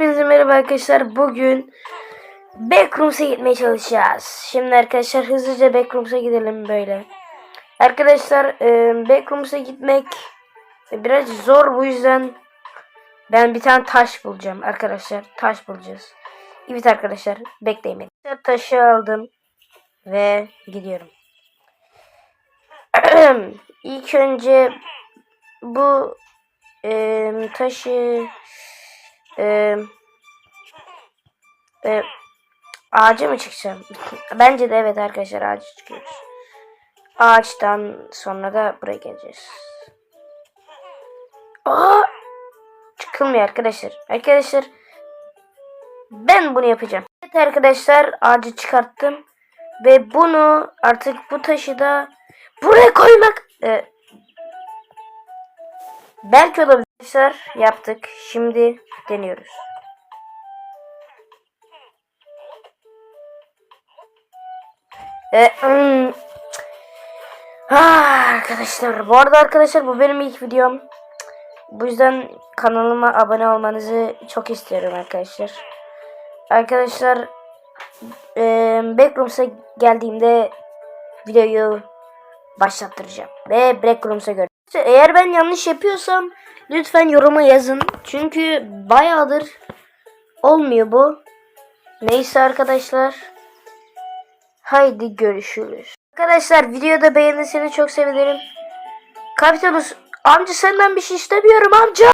Hepinize merhaba arkadaşlar. Bugün Backrooms'a gitmeye çalışacağız. Şimdi arkadaşlar hızlıca Backrooms'a gidelim böyle. Arkadaşlar e, Backrooms'a gitmek biraz zor bu yüzden ben bir tane taş bulacağım arkadaşlar. Taş bulacağız. Evet arkadaşlar bekleyin beni. Taşı aldım ve gidiyorum. İlk önce bu e, taşı e, e, ağaca mı çıkacağım? Bence de evet arkadaşlar ağaca çıkıyoruz. Ağaçtan sonra da buraya geleceğiz. Aa! Çıkılmıyor arkadaşlar. Arkadaşlar ben bunu yapacağım. Evet arkadaşlar ağacı çıkarttım. Ve bunu artık bu taşı da buraya koymak e, belki olabilir. Arkadaşlar yaptık. Şimdi deniyoruz. E, hmm. Ah, arkadaşlar bu arada arkadaşlar bu benim ilk videom. Bu yüzden kanalıma abone olmanızı çok istiyorum arkadaşlar. Arkadaşlar e, Backrooms'a geldiğimde videoyu başlattıracağım. Ve Backrooms'a göre. Eğer ben yanlış yapıyorsam lütfen yoruma yazın. Çünkü bayağıdır olmuyor bu. Neyse arkadaşlar. Haydi görüşürüz. Arkadaşlar videoda beğenirseniz çok sevinirim. Kapitanus amca senden bir şey istemiyorum amca.